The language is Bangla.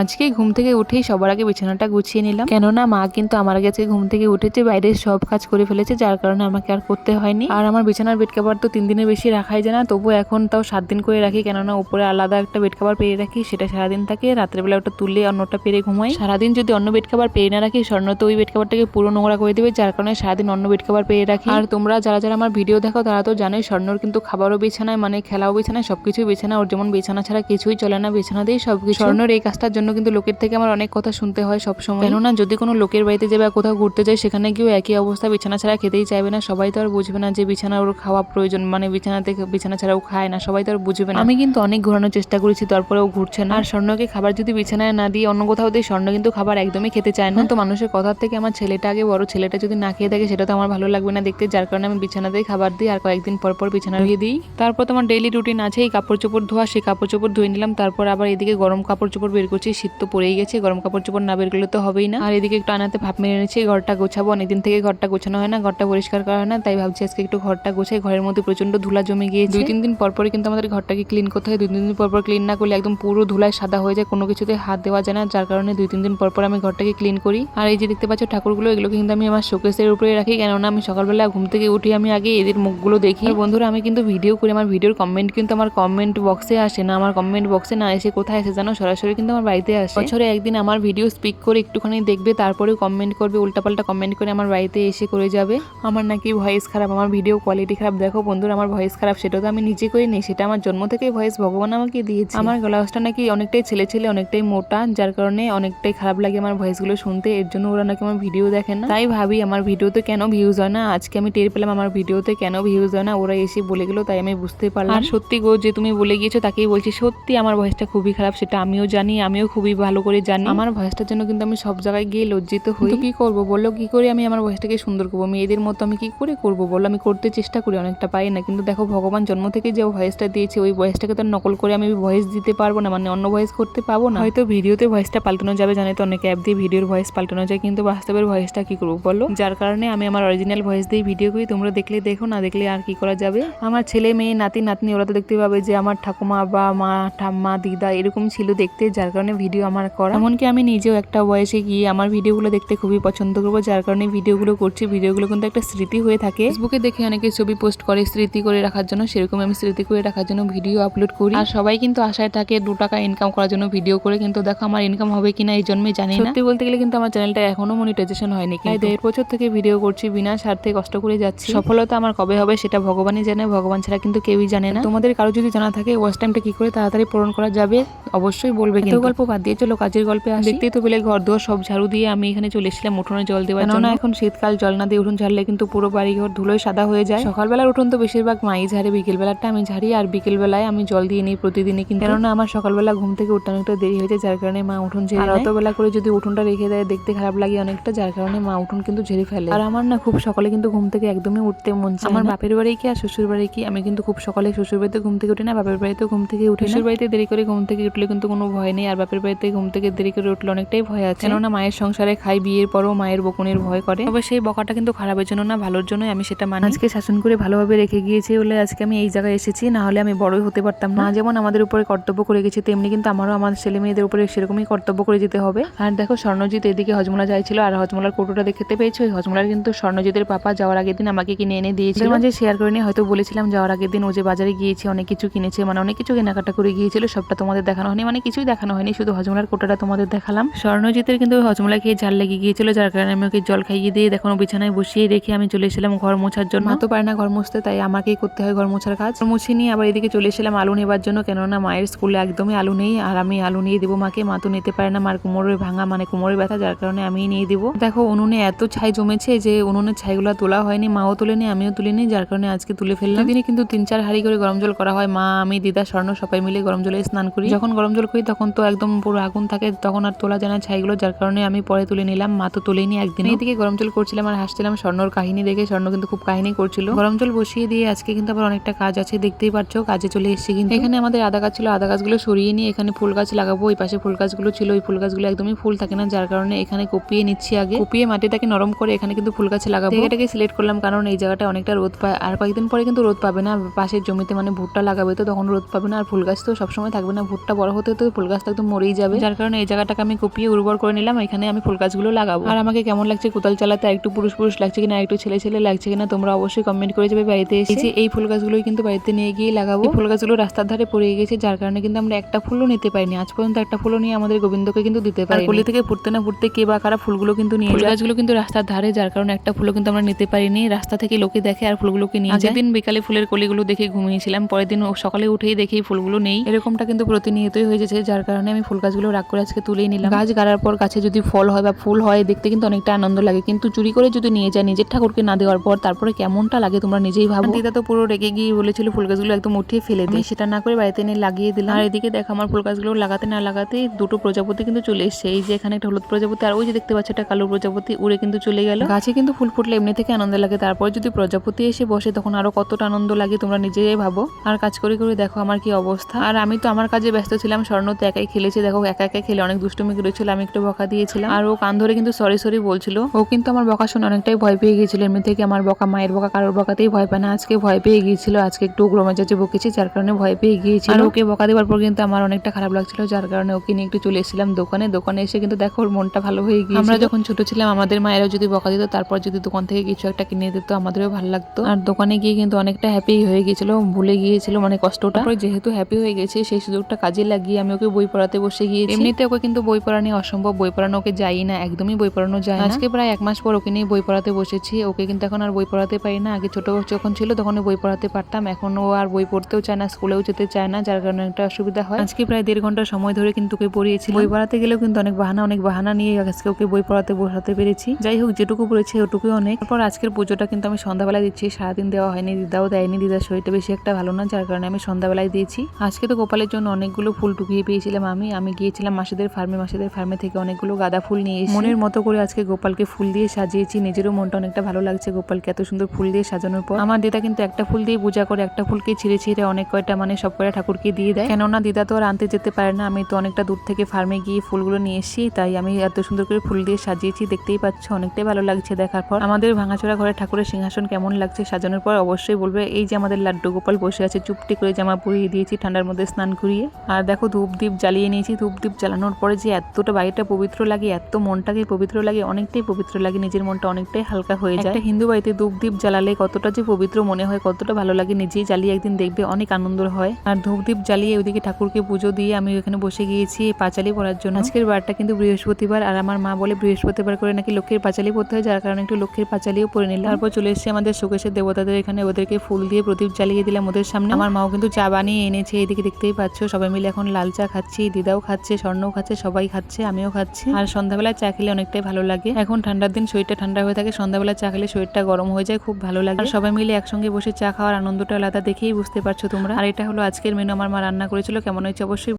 আজকে ঘুম থেকে উঠেই সবার আগে বিছানাটা গুছিয়ে নিলাম। কেননা মা কিন্তু আমার আগে আজকে ঘুম থেকে উঠেছে বাইরে সব কাজ করে ফেলেছে যার কারণে আমাকে আর করতে হয়নি। আর আমার বিছানার বেড কাভার তো তিন দিনের বেশি রাখাই যায় না তবু এখন তাও সাত দিন করে রাখি কেননা উপরে আলাদা একটা বেড কাভার পেয়ে রাখি সেটা সারাদিন থাকে রাত্রেবেলা ওটা তুলে অন্যটা পেরে ঘুমাই। সারাদিন যদি অন্য বেড কাভার পেয়ে না রাখি স্বর্ণ তো ওই বেড কাভারটাকে পুরো নোংরা করে দেবে যার কারণে সারাদিন অন্য বেড কাভার পেয়ে রাখি। আর তোমরা যারা যারা আমার ভিডিও দেখো তারা তো জানোই স্বর্ণর কিন্তু খাবারও বিছানায় মানে খেলাও বিছানায় সবকিছুই বিছানা ওর যেমন বিছানা ছাড়া কিছুই চলে না বিছানাতেই সবকিছু। স্বর্ণর এই কাজটার জন্য কিন্তু লোকের থেকে আমার অনেক কথা শুনতে হয় সবসময়। কেননা যদি কোনো লোকের বাড়িতে যাবে বা কোথাও ঘুরতে যায় সেখানে গিয়েও একই অবস্থা বিছানা ছাড়া খেতেই চাইবে না। সবাই তো আর বুঝবে না যে বিছানা ওর খাওয়া প্রয়োজন। মানে বিছানা থেকে বিছানা ছাড়াও খায় না সবাই তো আর বুঝবে না। আমি কিন্তু অনেক ঘোরানোর চেষ্টা করেছি তারপরেও ঘুরছে না। আর স্বর্ণকে খাবার যদি বিছানায় না দিয়ে অন্য কোথাও দিয়ে স্বর্ণ কিন্তু খাবার একদমই খেতে চায় না। তো মানুষের কথার থেকে আমার ছেলেটা আগে বড় ছেলেটা যদি না খেয়ে থাকে সেটা তো আমার ভালো লাগবে না দেখতে। যার কারণে আমি বিছানাতেই খাবার দিই আর কয়েকদিন পর পর বিছানা ধুয়ে দিই। তারপর তোমার ডেইলি রুটিন আছে এই কাপড় চোপড় ধোয়া সেই কাপড় চোপড় ধুয়ে নিলাম। তারপর আবার এদিকে গরম কাপড় চোপড় বের করছি। শীত তো পড়েই গেছে, গরম কাপড় চোপড় না বের করলে তো হবেই না। আর এদিকে একটু আনাতে ভাব মেরে নিচ্ছি, ঘরটা গোছাবো, অনেকদিন থেকে ঘরটা গোছানো হয় না, ঘরটা পরিষ্কার করা হয় না, তাই ভাবছি আজকে একটু ঘরটা গোছাই, ঘরের মধ্যে প্রচণ্ড ধুলা জমে গিয়ে দুই তিন দিন পর পরই কিন্তু আমাদের ঘরটাকে ক্লিন করতে হয়, দুই তিন দিন পর পর ক্লিন না করলে একদম পুরো ধুলায় সাদা হয়ে যায়, কোনো কিছুতে হাত দেওয়া যায় না, যার কারণে দুই তিন দিন পর পর আমি ঘরটাকে ক্লিন করি। আর এই যে দেখতে পাচ্ছ ঠাকুরগুলো এগুলো কিন্তু আমি আমার শোকেসের উপরে রাখি, কেননা আমি সকালবেলা ঘুম থেকে উঠি, আমি আগে এদের মুখগুলো দেখি। বন্ধুরা, আমি কিন্তু ভিডিও করি, আমার ভিডিওর কমেন্ট কিন্তু আমার কমেন্ট বক্সে আসে না, আমার কমেন্ট বক্সে না এসে কোথায় এসে জানো? সরাসরি কিন্তু আমার বাড়িতে আসে। বছরে একদিন আমার ভিডিও স্পিক করে একটুখানি দেখবে তারপরে কমেন্ট করবে উল্টাপাল্টা কমেন্ট করে আমার বাড়িতে এসে করে যাবে। আমার নাকি ভয়েস খারাপ আমার ভিডিও কোয়ালিটি খারাপ। দেখো বন্ধুরা আমার ভয়েস খারাপ সেটা তো আমি নিজে করে নিই সেটা আমার জন্ম থেকেই ভয়েস ভগবান আমাকে দিয়েছে। আমার গলাসটা নাকি অনেকটাই ছেলে ছেলে অনেকটাই মোটা যার কারণে অনেকটাই খারাপ লাগে আমার ভয়েসগুলো শুনতে এর জন্য ওরা নাকি আমার ভিডিও দেখে না। তাই ভাবি আমার ভিডিওতে কেন ভিউজ হয় না? আজকে আমি টের পেলাম আমার ভিডিওতে কেন ভিউজ হয় না? ওরা এসে বলে গেলো তাই আমি বুঝতে পারলাম। আর সত্যি গো যে তুমি বলে গিয়েছো তাকেই বলছি সত্যি আমার ভয়েসটা খুবই খারাপ সেটা আমিও জানি আমিও খুবই ভালো করে জানি। আমার ভয়েসটার জন্য কিন্তু আমি সব জায়গায় গিয়ে লজ্জিত হই। কি করব বলল কি করে আমি আমার ভয়েসটাকে সুন্দর করব? মেয়েদের মতো আমি কি করে করব বলল আমি করতে চেষ্টা করি অনেকটা পাই না। কিন্তু দেখো ভগবান জন্ম থেকে যে ভয়েসটা দিয়েছে ওই ভয়েসটাকে তো নকল করে আমি ভয়েস দিতে পারব না মানে অন্য ভয়েস করতে পাবো না। হয়তো ভিডিওতে ভয়েসটা পাল্টানো যাবে জানে তো অনেক অ্যাপ দিয়ে ভিডিওর ভয়েস পাল্টানো যায় কিন্তু বাস্তবের ভয়েসটা কি করব বলো? যার কারণে আমি আমার অরিজিনাল ভয়েস দিয়ে ভিডিও করি তোমরা দেখলে দেখো না দেখলে আর কি করা যাবে? আমার ছেলে মেয়ে নাতি নাতনি ওরা তো দেখতে পাবে যে আমার ঠাকুমা বা মা ঠাম্মা দিদা এরকম ছিল দেখতে যার কারণে ভিডিও আমার করা। এমনকি আমি নিজেও একটা বয়সে গিয়ে আমার ভিডিওগুলো দেখতে খুবই পছন্দ করব যার কারণে ভিডিওগুলো করছি। ভিডিওগুলো কিন্তু একটা স্মৃতি হয়ে থাকে। ফেসবুকে দেখে অনেকে ছবি পোস্ট করে স্মৃতি করে রাখার জন্য সেরকম আমি স্মৃতি করে রাখার জন্য ভিডিও আপলোড করি। আর সবাই কিন্তু আশায় থাকে দু টাকা ইনকাম করার জন্য ভিডিও করে কিন্তু দেখো আমার ইনকাম হবে কিনা এই জন্মে জানি না। সত্যি বলতে গেলে কিন্তু আমার চ্যানেলটা এখনও মনিটাইজেশন হয়নি তাই দেড় বছর থেকে ভিডিও করছি বিনা স্বার্থে কষ্ট করে যাচ্ছি। সফলতা আমার কবে হবে সেটা ভগবানই জানে ভগবান ছাড়া কিন্তু কেউই জানে না। তোমাদের কারও যদি জানা থাকে ওয়াচ টাইমটা কি করে তাড়াতাড়ি পূরণ করা যাবে অবশ্যই বলবে কিন্তু। গল্প বাদ দিয়ে চলো কাজের গল্পে আসি। দেখতেই তো পেলে ঘর দুয়ার সব ঝাড়ু দিয়ে আমি এখানে চলে এসেছিলাম উঠোনে জল দেওয়ার জন্য। এখন শীতকাল জল না দিয়ে উঠোন ঝাড়লে কিন্তু পুরো বাড়ি ঘর ধুলোয় সাদা হয়ে যায়। সকালবেলার উঠোন তো বেশিরভাগ মাই ঝাড়ে বিকেলবেলাটা আমি ঝাড়ি আর বিকেলবেলায় আমি জল দিয়ে নিই প্রতিদিনই কিন্তু। কেননা আমার সকালবেলা ঘুম থেকে উঠতে অনেকটা দেরি হয়ে যায় যার কারণে মা উঠোন ঝেড়ে নেয়। অতবেলা করে যদি উঠোনটা রেখে দেয় দেখতে খারাপ লাগে অনেকটা যার কারণে মা উঠোন কিন্তু ঝেড়ে ফেলে। আর আমার না খুব সকালে কিন্তু ঘুম থেকে একদমই উঠতে মন চায় আমার বাপের বাড়ি কি আর শ্বশুর বাড়ি কি? আমি কিন্তু খুব সকালে শ্বশুর বাড়িতে ঘুম থেকে উঠি না বাপের বাড়িতে ঘুম থেকে উঠে শ্বশুর বাড়িতে দেরি করে ঘুম থেকে উঠলে কিন্তু কোনো ভয় নেই আর বাপের বাড়িতে ঘুম থেকে দেরি করে উঠলে অনেকটাই ভয় আছে। কেননা মায়ের সংসারে খাই বিয়ের পরও মায়ের বকুনের ভয় করে। তবে সেই বকাটা কিন্তু খারাপের জন্য না ভালোর জন্যই আমি সেটা মানি। আজকে শাসন করে ভালোভাবে রেখে গিয়েছে বলে আজকে আমি এই জায়গায় এসেছি না হলে আমি বড়ই হতে পারতাম না। যেমন আমাদের উপরে কর্তব্য করে গেছে তেমনি কিন্তু আমারও আমার ছেলে মেয়েদের উপরে সেরকমই কর্তব্য করে যেতে হবে। আর দেখো স্বর্ণজিৎ এদিকে হজমলা যাইছিল আর হজমলার কৌটোটা দেখতে পেয়েছ? ওই হজমোলার কিন্তু স্বর্ণজিতের পাপা যাওয়ার আগের দিন আমাকে কিনে এনে দিয়েছিল। মাঝে শেয়ার করে নিয়ে হয়তো বলেছিলাম যাওয়ার আগের দিন ও যে বাজারে গিয়েছে অনেক কিছু কিনেছে মানে অনেক কিছু কেনাকাটা করে গিয়েছিল সবটা তোমাদের দেখানো হয়নি মানে কিছুই দেখানো হয়নি শুধু হজমলার কোটাটা তোমাদের দেখালাম। স্বর্ণজিতের কিন্তু ওই হজমোলা খেয়ে ঝাল লেগে গিয়েছিল যার কারণে আমি ওকে জল খাইয়ে দিয়ে দেখো বিছানায় বসিয়ে রেখে আমি চলে এসেছিলাম ঘর মোছার জন্য। মা তো পারে না ঘর মুছতে তাই আমাকেই করতে হয় ঘর মোছার কাজ। মুছে নিয়ে আবার এদিকে চলে এসেছিলাম আলু নেবার জন্য কেননা মায়ের স্কুলে একদমই আলু নেই আর আমি আলু নিয়ে দেবো মাকে। মা তো নিতে পারে না মার কোমরের ভাঙা মানে কোমরের ব্যথা যার কারণে আমি নিয়ে দিব। দেখো উনুনে এত ছাই জমেছে যে উনুনের ছাইগুলো তোলা হয়নি মাও তুলেনি আমিও তুলিনি যার কারণে আজকে তুলে ফেললাম। দিনে কিন্তু তিন চার হাড়ি করে গরম জল করা হয়। মা আমি দিদা স্বর্ণ সবাই মিলে গরম জলে স্নান করি। যখন গরম জল করি তখন তো একদম পুরো আগুন থাকে, তখন আর তোলা যায় না ছাইগুলো, যার কারণে আমি পরে তুলে নিলাম। মা তো তুলেনি একদিন এদিকে গরম জল করছিলাম আর হাসছিলাম স্বর্ণর কাহিনী দেখে। স্বর্ণ কিন্তু খুব কাহিনী করছিল। গরম জল বসিয়ে দিয়ে আজকে কিন্তু আবার অনেকটা কাজ আছে, দেখতেই পাচ্ছ কাজে চলে এসেছি কিন্তু। এখানে আমাদের আদা গাছ ছিল, আদা গাছগুলো সরিয়ে নিয়ে এখানে ফুল গাছ লাগাবো। ওই পাশে ফুল গাছগুলো ছিল, ওই ফুল গাছগুলো একদমই ফুল থাকে না, যার কারণে এখানে কপিয়ে নিচ্ছি আগে। কপিয়ে মাটিটাকে নরম করে এখানে কিন্তু ফুল গাছ লাগাবো। এটাকে সিলেক্ট করলাম কারণ এই জায়গাটা অনেকটা রোদ পায়। আর কয়েকদিন পরে কিন্তু রোদ পাবে না। পাশের জমিতে মানে ভুট্টা লাগাবে তো তখন রোদ পাবে না। আর ফুল গাছ তো সবসময় থাকবে না। ভুট্টা বড় হতে হতে ফুল গাছ তো একদম মরেই যাবে। যার কারণে এই জায়গাটাকে আমি কুপিয়ে উর্বর করে নিলাম এখানে আমি ফুল গাছগুলো লাগাবো। আর আমাকে কেমন লাগছে কোদাল চালাতে একটু পুরুষ পুরুষ লাগছে কিনা একটু ছেলে ছেলে লাগছে কিনা তোমরা অবশ্যই কমেন্ট করে যাবে বাড়িতে এসে। এই ফুল গাছগুলোই কিন্তু বাড়িতে নিয়ে গিয়ে লাগাবো। ফুল গাছগুলো রাস্তার ধারে পড়ে গেছে যার কারণে কিন্তু আমরা একটা ফুলও নিতে পারিনি। আজ পর্যন্ত একটা ফুলও নিয়ে আমাদের গোবিন্দকে কিন্তু দিতে পারি কলি থেকে ফুটতে না পড়তে কে বা কারা ফুলগুলো কিন্তু নিয়ে যায়। গাছগুলো কিন্তু রাস্তার ধারে যার কারণে একটা ফুলও কিন্তু আমরা নিতে পারিনি। রাস্তা থেকে লোকে দেখে আর ফুলগুলোকে নিয়ে যায়। দিন বিকালে ফুলের কলিগুলো দেখে ঘুমিয়েছিলাম পরের দিন সকালে উঠেই দেখি ফুলগুলো নেই। এরকমটা কিন্তু প্রতিনিয়তই হয়ে যাচ্ছে যার কারণে আমি ফুল গাছগুলো রাগ করে আজকে তুলেই নিলাম। গাছ গাড়ার পর গাছে যদি ফল হয় বা ফুল হয় দেখতে কিন্তু অনেকটা আনন্দ লাগে। কিন্তু চুরি করে যদি নিয়ে যায় নিজের ঠাকুরকে না দেওয়ার পর তারপরে কেমনটা লাগে তোমরা নিজেই ভাবো। দিদা তো পুরো রেগে গিয়ে বলেছিল ফুল গাছগুলো একদম উঠিয়ে ফেলে দিই সেটা না করে বাড়িতে এনে লাগিয়ে দিলাম। আর এদিকে দেখো আমার ফুল গাছগুলো লাগাতে না লাগাতে দুটো প্রজাপতি কিন্তু চলে এসছে। এই যে এখানে একটা হলুদ প্রজাপতি আর ওই যে দেখতে পাচ্ছ একটা কালো প্রজাপতি উড়ে কিন্তু চলে গেল। গাছে কিন্তু ফুল ফুটলে এমনি থেকে আনন্দ লাগে। তারপর যদি প্রজাপতি এসে বসে তখন আরও কতটা আনন্দ লাগে তোমরা নিজেই ভাবো। আর কাজ করে করে দেখো আমার কি অবস্থা। আর আমি তো আমার কাজে ব্যস্ত ছিলাম স্বর্ণ তো একাই খেলেছে দেখো একা একা খেলে অনেক দুষ্টুমি করেছিল আমি একটু বকা দিয়েছিলাম। আর ও কান ধরে কিন্তু সরি সরি বলছিল। ও কিন্তু আমার বকা শুনে অনেকটাই ভয় পেয়ে গিয়েছিল। এমনি থেকে আমার বকা মায়ের বকা কারোর বকাতেই ভয় পায় না। আজকে ভয় পেয়ে গিয়েছিল। আজকে একটু উগ্র মেজাজে বকেছি যার কারণে ভয় পেয়ে গিয়েছিল। আর ওকে বকা দেওয়ার পর কিন্তু আমার অনেকটা খারাপ লাগছিল যার কারণে ওকে নিয়ে একটু চলে এসেছিলাম দোকানে। দোকানে এসে কিন্তু দেখো ওর মনটা ভালো হয়ে গিয়ে আমরা যখন ছোট ছিলাম আমাদের মায়েরাও যদি বকা দিত তারপর যদি দোকান থেকে কিছু একটা কিনে দিত আমাদেরও ভালো লাগতো। আর দোকানে গিয়ে কিন্তু অনেকটা হ্যাপি হয়ে গিয়েছিল ভুলে গিয়েছিল মানে কষ্টটা। যেহেতু হ্যাপি হয়ে গেছে সেই সুযোগটা কাজে লাগিয়ে আমি ওকে বই পড়াতে বসে গিয়েছি। এমনিতে ওকে কিন্তু বই পড়া নিয়ে অসম্ভব। বই পড়ানো ওকে যাই না একদমই বই পড়ানো যায় না। আজকে প্রায় এক মাস পর ওকে নিয়ে বই পড়াতে বসেছি। ওকে কিন্তু এখন আর বই পড়াতে পারি না। আগে ছোট যখন ছিল তখন বই পড়াতে পারতাম। এখন ও আর বই পড়তেও চায় না স্কুলেও যেতে চায় না যার কারণে একটা অসুবিধা হয়। আজকে প্রায় দেড় ঘণ্টা সময় ধরে কিন্তু ওকে পড়িয়েছি বই পড়াতে গেলেও কিন্তু অনেক বাহানা অনেক বাহানা নিয়ে আজকে ওকে বই পড়াতে বসাতে পেরেছি। যাই হোক যেটুকু পড়েছি ওটুকুই অনেক। তারপর আজকের পুজোটা কিন্তু আমি সন্ধ্যাবেলায় দিচ্ছি। সারাদিন দেওয়া হয়নি দিদাও দেয়নি। দিদার শরীরটা বেশি একটা ভালো না যার কারণে আমি সন্ধ্যাবেলায় দিয়েছি। আজকে তো গোপালের জন্য অনেকগুলো ফুল টুকিয়ে পেয়েছিলাম আমি। আমি গিয়েছিলাম মাসিদের ফার্মে মাসিদের ফার্মে থেকে অনেকগুলো গাঁদা ফুল নিয়ে এসে মনের মতো করে আজকে গোপালকে ফুল দিয়ে সাজিয়েছি। নিজেরও মনটা অনেকটা ভালো লাগছে গোপালকে এত সুন্দর ফুল দিয়ে সাজানোর পর। আমার দিদা কিন্তু একটা ফুল দিয়ে পূজা করে একটা ফুলকে ছিঁড়ে ছিঁড়ে অনেক কয়টা মানে সব কয়টা ঠাকুরকে দিয়ে দেয়। কেননা দিদা তো আর আনতে যেতে পারে না। আমি তো অনেকটা দূর থেকে ফার্মে গিয়ে ফুলগুলো নিয়ে এসেছি তাই আমি এত সুন্দর করে ফুল দিয়ে সাজিয়েছি। দেখতেই পাচ্ছ অনেকটাই ভালো লাগছে দেখার পর। আমাদের ভাঙাচোরা ঘরে ঠাকুরের সিংহাসন কেমন লাগছে সাজানোর পর অবশ্যই বলবে এই যে আমাদের লাড্ডু গোপাল বসে আছে চুপটি করে জামা পরিয়ে দিয়েছি ঠান্ডার মধ্যে স্নান করিয়ে। আর দেখো ধূপ দ্বীপ জ্বালিয়ে নিয়েছি ধূপ দ্বীপ জ্বালানোর পরে যে এতটা বাড়িটা পবিত্র লাগে এত মনটাকে পবিত্র লাগে অনেকটাই পবিত্র লাগে নিজের মনটা অনেকটাই হালকা হয়ে যায়। একটা হিন্দু বাড়িতে ধূপ দ্বীপ জ্বালালে কতটা যে পবিত্র মনে হয় কতটা ভালো লাগে নিজেই জ্বালিয়ে একদিন দেখবে অনেক আনন্দ হয়। আর ধূপ দ্বীপ জ্বালিয়ে ওইদিকে ঠাকুরকে পুজো দিয়ে আমি ওখানে বসে গিয়েছি পাঁচালি পড়ার জন্য। আজকের বারটা কিন্তু বৃহস্পতিবার আর আমার মা বলে বৃহস্পতিবার করে নাকি লক্ষ্মীর পাঁচালি পড়তে হয় যার কারণে একটু লক্ষ্মীর পাঁচালিও পরে নিলাম। তারপর চলে এসেছি আমাদের শোকেশের দেবতাদের এখানে ওদেরকে ফুল দিয়ে প্রদীপ জ্বালিয়ে দিলাম ওদের সামনে। আমার মাও কিন্তু চা বানিয়ে এনেছে এদিকে দেখতেই পাচ্ছ সবাই মিলে এখন লাল চা খাচ্ছি দিদাও খাচ্ছে, স্বর্ণও খাচ্ছে, সবাই খাচ্ছে, আমিও খাচ্ছি। আর সন্ধ্যাবেলায় চা খেলে অনেকটাই ভালো লাগে। এখন ঠান্ডার দিন, শরীরটা ঠান্ডা হয়ে থাকে সন্ধ্যাবেলা চা খেলে শরীরটা গরম হয়ে যায়, খুব ভালো লাগে। আর সবাই মিলে একসঙ্গে বসে চা খাওয়ার আনন্দটা আলাদা দেখেই বুঝতে পারছ তোমরা। আর এটা হলো আজকের মেনু আমার মা রান্না করেছিল, কেমন হয়েছে অবশ্যই